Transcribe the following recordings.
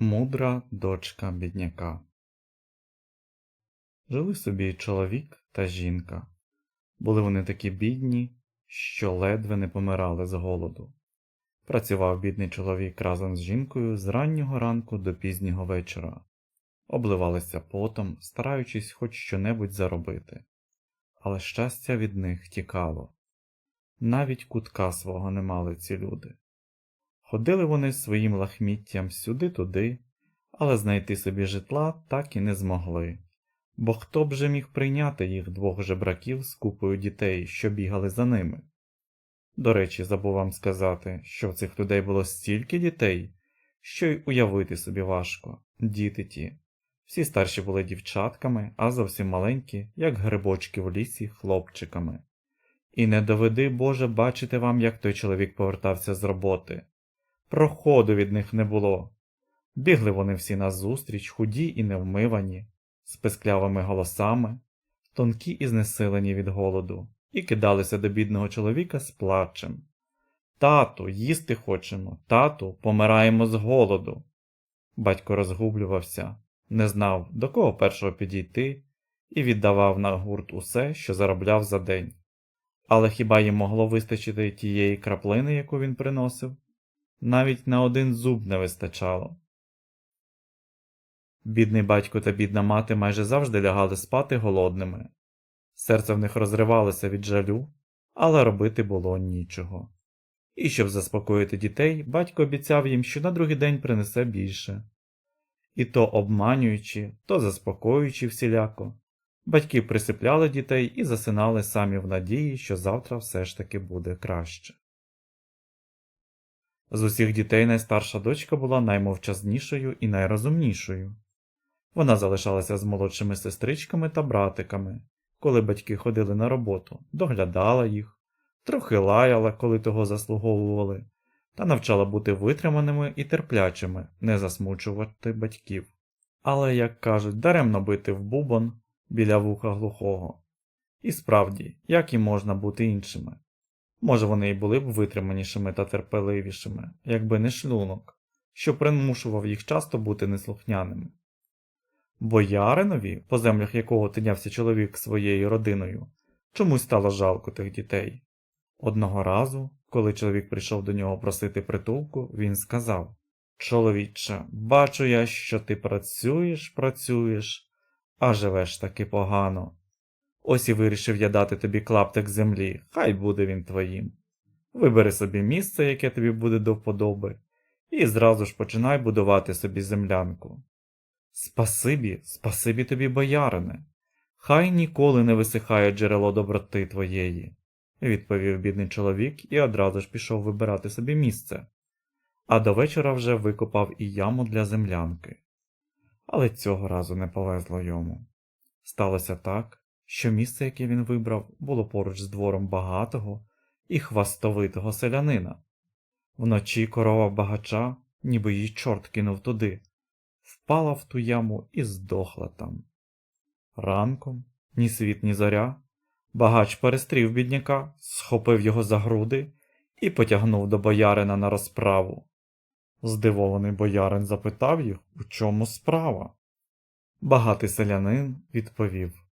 Мудра дочка бідняка. Жили собі чоловік та жінка. Були вони такі бідні, що ледве не помирали з голоду. Працював бідний чоловік разом з жінкою з раннього ранку до пізнього вечора, обливалися потом, стараючись хоч щонебудь заробити, але щастя від них тікало. Навіть кутка свого не мали ці люди. Ходили вони своїм лахміттям сюди-туди, але знайти собі житла так і не змогли. Бо хто б же міг прийняти їх двох жебраків з купою дітей, що бігали за ними? До речі, забув вам сказати, що в цих людей було стільки дітей, що й уявити собі важко, діти ті. Всі старші були дівчатками, а зовсім маленькі, як грибочки в лісі, хлопчиками. І не доведи, Боже, бачити вам, як той чоловік повертався з роботи. Проходу від них не було. Бігли вони всі назустріч, худі і невмивані, з писклявими голосами, тонкі і знесилені від голоду, і кидалися до бідного чоловіка з плачем. Тату, їсти хочемо, тату, помираємо з голоду. Батько розгублювався, не знав, до кого першого підійти, і віддавав на гурт усе, що заробляв за день. Але хіба їм могло вистачити тієї краплини, яку він приносив? Навіть на один зуб не вистачало. Бідний батько та бідна мати майже завжди лягали спати голодними. Серце в них розривалося від жалю, але робити було нічого. І щоб заспокоїти дітей, батько обіцяв їм, що на другий день принесе більше. І то обманюючи, то заспокоюючи всіляко, батьки присипляли дітей і засинали самі в надії, що завтра все ж таки буде краще. З усіх дітей найстарша дочка була наймовчазнішою і найрозумнішою. Вона залишалася з молодшими сестричками та братиками, коли батьки ходили на роботу, доглядала їх, трохи лаяла, коли того заслуговували, та навчала бути витриманими і терплячими, не засмучувати батьків. Але, як кажуть, даремно бити в бубон біля вуха глухого. І справді, як і можна бути іншими. Може, вони й були б витриманішими та терпеливішими, якби не шлунок, що примушував їх часто бути неслухняними. Бояринові, по землях якого тинявся чоловік своєю родиною, чомусь стало жалко тих дітей. Одного разу, коли чоловік прийшов до нього просити притулку, він сказав Чоловіче, бачу я, що ти працюєш, працюєш, а живеш таки погано. Ось і вирішив я дати тобі клаптик землі, хай буде він твоїм. Вибери собі місце, яке тобі буде до вподоби, і зразу ж починай будувати собі землянку. Спасибі, спасибі тобі, боярине, хай ніколи не висихає джерело доброти твоєї, відповів бідний чоловік і одразу ж пішов вибирати собі місце, а до вечора вже викопав і яму для землянки. Але цього разу не повезло йому. Сталося так, що місце, яке він вибрав, було поруч з двором багатого і хвастовитого селянина. Вночі корова багача, ніби її чорт кинув туди, впала в ту яму і здохла там. Ранком, ні світ, ні зоря, багач перестрів бідняка, схопив його за груди і потягнув до боярина на розправу. Здивований боярин запитав їх, у чому справа. Багатий селянин відповів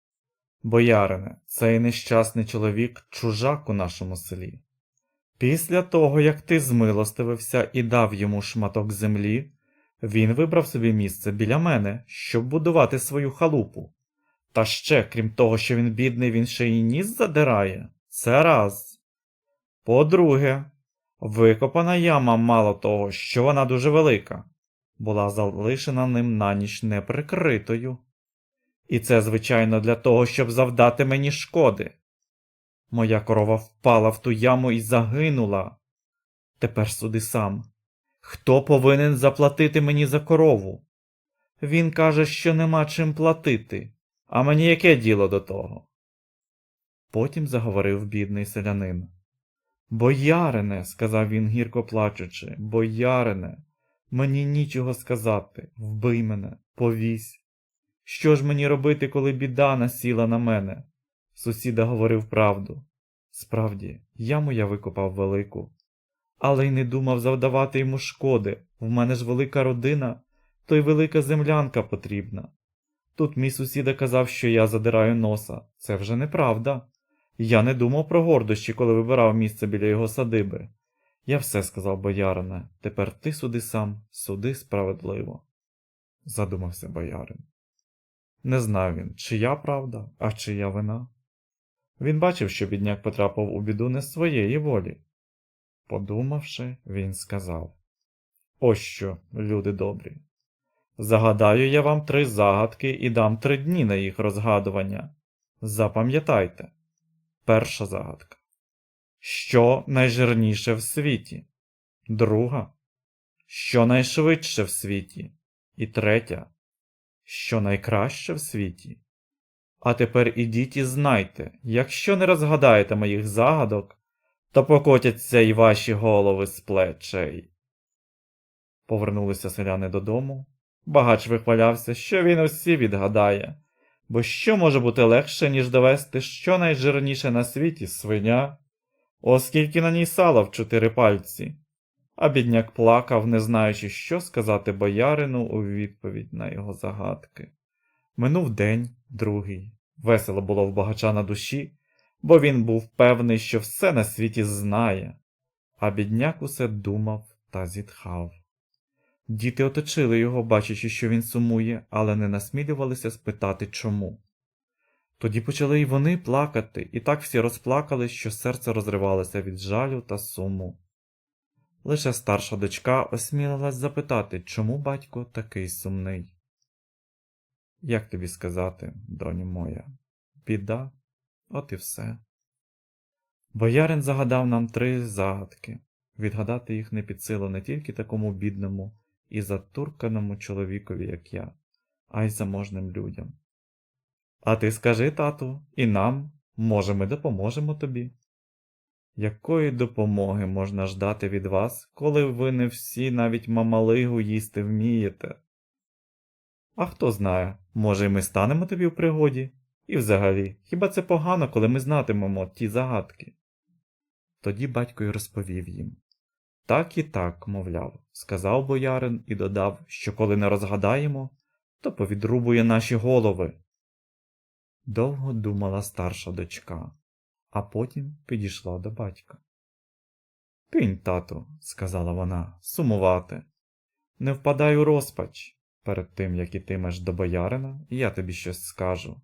Боярине, цей нещасний чоловік чужак у нашому селі. Після того, як ти змилостивився і дав йому шматок землі, він вибрав собі місце біля мене, щоб будувати свою халупу. Та ще, крім того, що він бідний, він ще й ніс задирає. Це раз. По-друге, викопана яма мало того, що вона дуже велика, була залишена ним на ніч неприкритою. І це, звичайно, для того, щоб завдати мені шкоди. Моя корова впала в ту яму і загинула. Тепер суди сам. Хто повинен заплатити мені за корову? Він каже, що нема чим платити, а мені яке діло до того? Потім заговорив бідний селянин. Боярине, сказав він, гірко плачучи, боярине, мені нічого сказати, вбий мене, повісь. Що ж мені робити, коли біда насіла на мене? Сусіда говорив правду. Справді, яму я викопав велику, але й не думав завдавати йому шкоди. В мене ж велика родина, то й велика землянка потрібна. Тут мій сусіда казав, що я задираю носа. Це вже неправда. Я не думав про гордощі, коли вибирав місце біля його садиби. Я все сказав, боярине, тепер ти суди сам, суди справедливо. Задумався боярин. Не знав він, чия правда, а чия вина. Він бачив, що бідняк потрапив у біду не своєї волі. Подумавши, він сказав: Ось що, люди добрі. Загадаю я вам три загадки і дам три дні на їх розгадування. Запам'ятайте. Перша загадка. Що найжирніше в світі? Друга. Що найшвидше в світі? І третя. Що найкраще в світі? А тепер ідіть і знайте, якщо не розгадаєте моїх загадок, то покотяться й ваші голови з плечей. Повернулися селяни додому. Багач вихвалявся, що він усі відгадає, бо що може бути легше, ніж довести, що найжирніше на світі свиня, оскільки на ній сало в чотири пальці. А бідняк плакав, не знаючи, що сказати боярину у відповідь на його загадки. Минув день, другий. Весело було в багача на душі, бо він був певний, що все на світі знає, а бідняк усе думав та зітхав. Діти оточили його, бачачи, що він сумує, але не насмілювалися спитати чому. Тоді почали й вони плакати, і так всі розплакались, що серце розривалося від жалю та суму. Лише старша дочка осмілилась запитати, чому батько такий сумний. Як тобі сказати, доню моя, біда, от і все. Боярин загадав нам три загадки. Відгадати їх не під силу не тільки такому бідному і затурканому чоловікові, як я, а й заможним людям. А ти скажи, тату, і нам, може, ми допоможемо тобі. Якої допомоги можна ждати від вас, коли ви не всі навіть мамалигу їсти вмієте? А хто знає, може, й ми станемо тобі в пригоді? І взагалі, хіба це погано, коли ми знатимемо ті загадки? Тоді батько й розповів їм. Так і так, мовляв, сказав боярин і додав, що коли не розгадаємо, то повідрубує наші голови. Довго думала старша дочка, а потім підійшла до батька. Кинь, тату, сказала вона, сумувати. Не впадай у розпач. Перед тим, як ітимеш до боярина, я тобі щось скажу.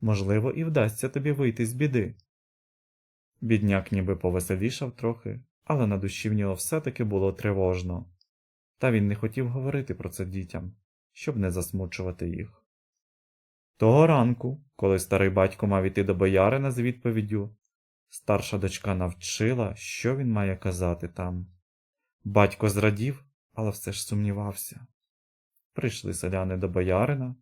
Можливо, і вдасться тобі вийти з біди. Бідняк ніби повеселішав трохи, але на душі в нього все-таки було тривожно, та він не хотів говорити про це дітям, щоб не засмучувати їх. Того ранку, коли старий батько мав іти до боярина з відповіддю, старша дочка навчила, що він має казати там. Батько зрадів, але все ж сумнівався. Прийшли селяни до боярина,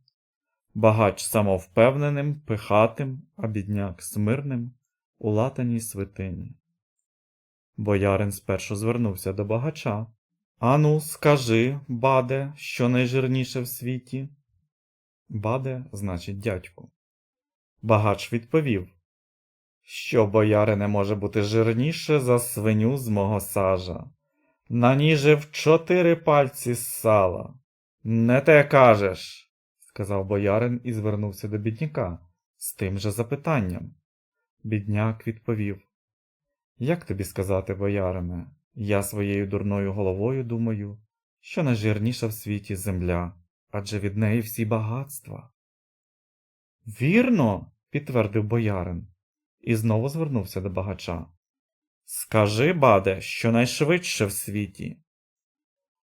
багач самовпевненим, пихатим, а бідняк смирним у латаній свитині. Боярин спершу звернувся до багача. Ану, скажи, баде, що найжирніше в світі? Баде, значить, дядьку. Багач відповів, що боярине може бути жирніше за свиню з мого сажа. На ній в чотири пальці сала. Не те кажеш, сказав боярин і звернувся до бідняка з тим же запитанням. Бідняк відповів Як тобі сказати, боярине, я своєю дурною головою думаю, що найжирніша в світі земля, адже від неї всі багатства. Вірно, підтвердив боярин, і знову звернувся до багача. Скажи, баде, що найшвидше в світі.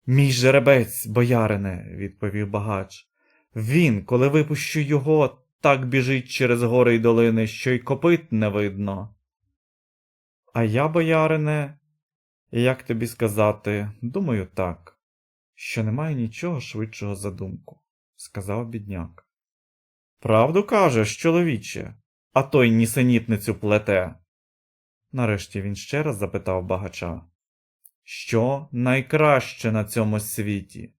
Мій жеребець, боярине, відповів багач. Він, коли випущу його, так біжить через гори й долини, що й копит не видно. А я, боярине, як тобі сказати, думаю так, що немає нічого швидшого за думку, сказав бідняк. Правду кажеш, чоловіче, а той нісенітницю плете. Нарешті він ще раз запитав багача. Що найкраще на цьому світі?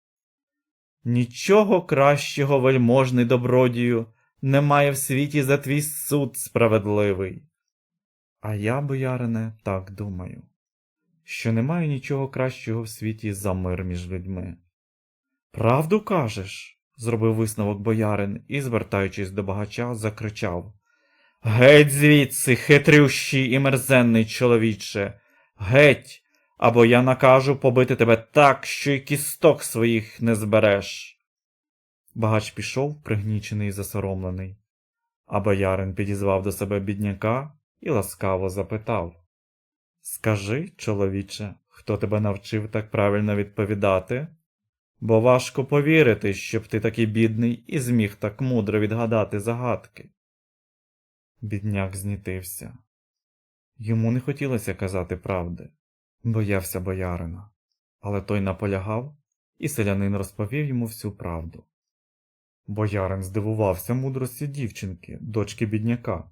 Нічого кращого, вельможний добродію, немає в світі за твій суд справедливий. А я, боярине, так думаю, що немає нічого кращого в світі за мир між людьми. Правду кажеш? зробив висновок боярин і, звертаючись до багача, закричав. Геть звідси, хитрющий і мерзенний чоловіче, геть, або я накажу побити тебе так, що й кісток своїх не збереш. Багач пішов, пригнічений і засоромлений, а боярин підізвав до себе бідняка і ласкаво запитав Скажи, чоловіче, хто тебе навчив так правильно відповідати? Бо важко повірити, щоб ти такий бідний і зміг так мудро відгадати загадки. Бідняк знітився. Йому не хотілося казати правди, боявся боярина, але той наполягав, і селянин розповів йому всю правду. Боярин здивувався мудрості дівчинки, дочки бідняка,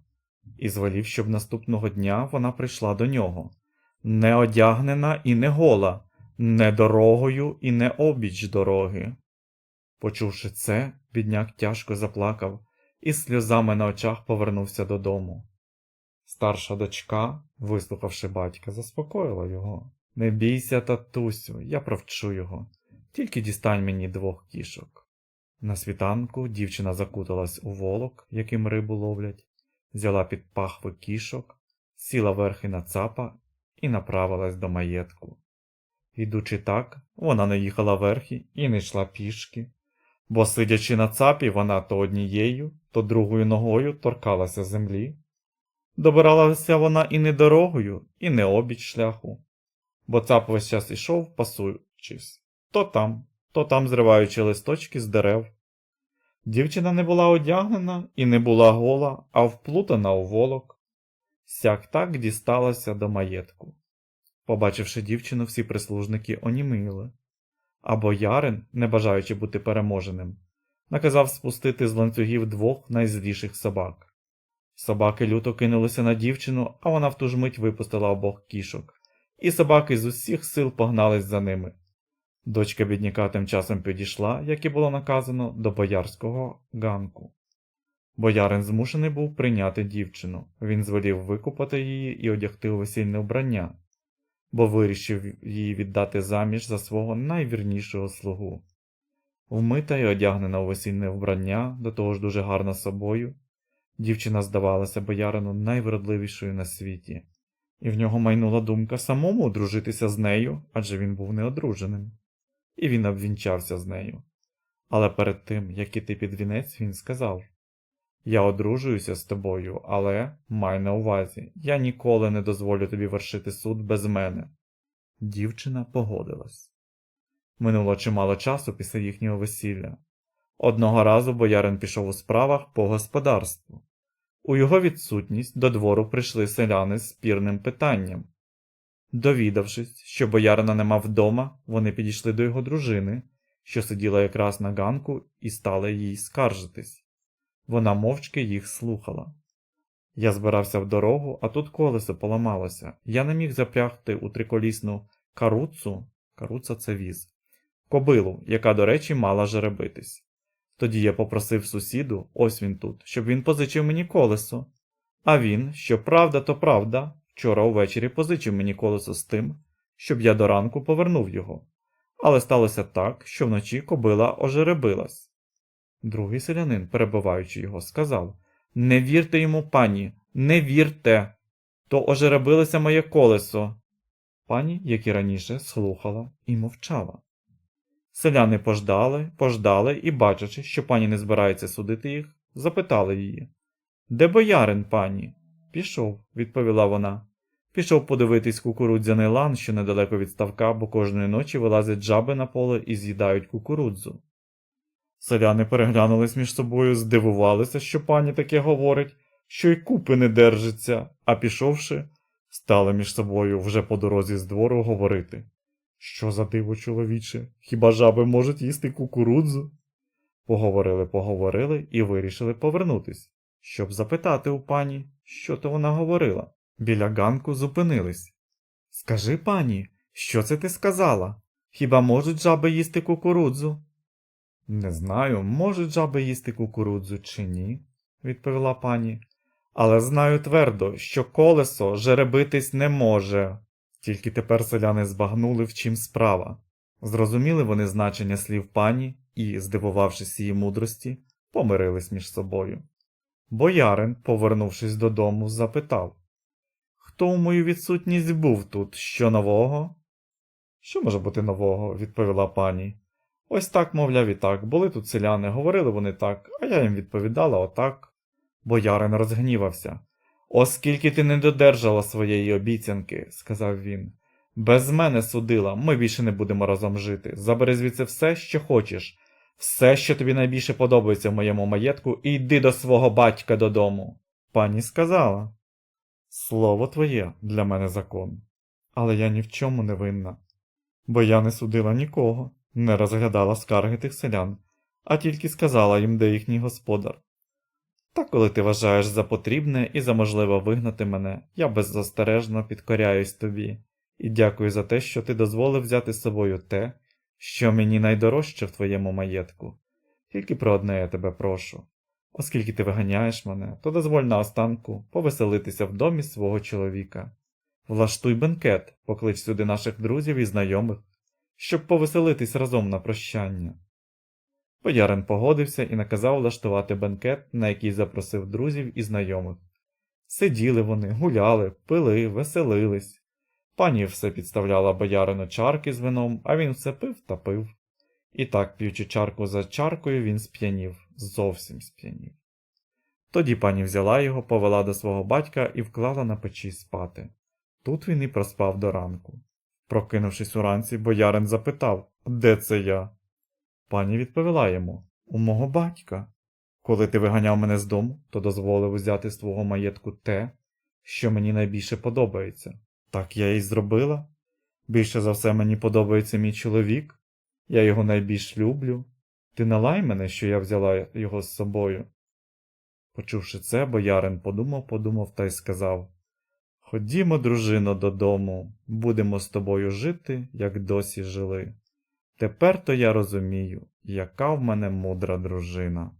і звелів, щоб наступного дня вона прийшла до нього, не одягнена і не гола, не дорогою і не обіч дороги. Почувши це, бідняк тяжко заплакав і з сльозами на очах повернувся додому. Старша дочка, вислухавши батька, заспокоїла його. Не бійся, татусю, я провчу його, тільки дістань мені двох кішок. На світанку дівчина закуталась у волок, яким рибу ловлять, взяла під пахви кішок, сіла верхи на цапа і направилась до маєтку. Ідучи так, вона не їхала верхи і не йшла пішки, бо, сидячи на цапі, вона то однією, то другою ногою торкалася землі. Добиралася вона і не дорогою, і не обіч шляху, бо цап весь час ішов, пасуючись, то там, то там зриваючи листочки з дерев. Дівчина не була одягнена і не була гола, а вплутана у волок. Сяк так дісталася до маєтку. Побачивши дівчину, всі прислужники оніміли, а боярин, не бажаючи бути переможеним, наказав спустити з ланцюгів двох найзліших собак. Собаки люто кинулися на дівчину, а вона в ту ж мить випустила обох кішок, і собаки з усіх сил погнались за ними. Дочка бідняка тим часом підійшла, як і було наказано, до боярського ганку. Боярин змушений був прийняти дівчину, він звелів викупати її і одягти у весільне вбрання, бо вирішив її віддати заміж за свого найвірнішого слугу. Вмита й одягнена у весільне вбрання, до того ж дуже гарна собою, дівчина здавалася боярину найвродливішою на світі, і в нього майнула думка самому одружитися з нею, адже він був неодруженим, і він обвінчався з нею. Але перед тим, як іти під вінець, він сказав Я одружуюся з тобою, але май на увазі, я ніколи не дозволю тобі вершити суд без мене. Дівчина погодилась. Минуло чимало часу після їхнього весілля. Одного разу боярин пішов у справах по господарству. У його відсутність до двору прийшли селяни з спірним питанням. Довідавшись, що боярина нема вдома, вони підійшли до його дружини, що сиділа якраз на ганку, і стали їй скаржитись. Вона мовчки їх слухала. Я збирався в дорогу, а тут колесо поламалося. Я не міг запрягти у триколісну каруцу, каруца це віз, кобилу, яка, до речі, мала жеребитись. Тоді я попросив сусіду, ось він тут, щоб він позичив мені колесо. А він, що правда, то правда, вчора увечері позичив мені колесо з тим, щоб я до ранку повернув його. Але сталося так, що вночі кобила ожеребилась. Другий селянин, перебиваючи його, сказав Не вірте йому, пані, не вірте. То ожеребилося моє колесо. Пані, як і раніше, слухала і мовчала. Селяни пождали, пождали і, бачачи, що пані не збирається судити їх, запитали її Де боярин, пані? Пішов, відповіла вона. Пішов подивитись кукурудзяний лан, що недалеко від ставка, бо кожної ночі вилазять жаби на поле і з'їдають кукурудзу. Селяни переглянулись між собою, здивувалися, що пані таке говорить, що й купи не держиться, а пішовши, стали між собою вже по дорозі з двору говорити. Що за диво, чоловіче? Хіба жаби можуть їсти кукурудзу? Поговорили, поговорили і вирішили повернутись, щоб запитати у пані, що то вона говорила. Біля ганку зупинились. Скажи, пані, що це ти сказала? Хіба можуть жаби їсти кукурудзу? Не знаю, можуть жаби їсти кукурудзу чи ні, відповіла пані. Але знаю твердо, що колесо жеребитись не може. Тільки тепер селяни збагнули, в чим справа. Зрозуміли вони значення слів пані і, здивувавшись її мудрості, помирились між собою. Боярин, повернувшись додому, запитав Хто у мою відсутність був тут? Що нового? Що може бути нового? відповіла пані. Ось так, мовляв, і так. Були тут селяни, говорили вони так, а я їм відповідала отак. Боярин розгнівався. Оскільки ти не додержала своєї обіцянки, сказав він. Без мене судила, ми більше не будемо разом жити. Забери звідси все, що хочеш, все, що тобі найбільше подобається в моєму маєтку, і йди до свого батька додому. Пані сказала. Слово твоє для мене закон, але я ні в чому не винна, бо я не судила нікого, не розглядала скарги тих селян, а тільки сказала їм, де їхній господар. Та коли ти вважаєш за потрібне і за можливе вигнати мене, я беззастережно підкоряюсь тобі і дякую за те, що ти дозволив взяти з собою те, що мені найдорожче в твоєму маєтку. Тільки про одне я тебе прошу. Оскільки ти виганяєш мене, то дозволь наостанку повеселитися в домі свого чоловіка. Влаштуй бенкет, поклич сюди наших друзів і знайомих, щоб повеселитись разом на прощання. Боярин погодився і наказав влаштувати бенкет, на який запросив друзів і знайомих. Сиділи вони, гуляли, пили, веселились. Пані все підставляла боярину чарки з вином, а він все пив та пив. І так, п'ючи чарку за чаркою, він сп'янів, зовсім сп'янів. Тоді пані взяла його, повела до свого батька і вклала на печі спати. Тут він і проспав до ранку. Прокинувшись уранці, боярин запитав, де це я? Пані відповіла йому У мого батька. Коли ти виганяв мене з дому, то дозволив узяти з твого маєтку те, що мені найбільше подобається. Так я і зробила. Більше за все мені подобається мій чоловік, я його найбільш люблю. Ти налай мене, що я взяла його з собою. Почувши це, боярин подумав, подумав та й сказав Ходімо, дружино, додому, будемо з тобою жити, як досі жили. Тепер то я розумію, яка в мене мудра дружина.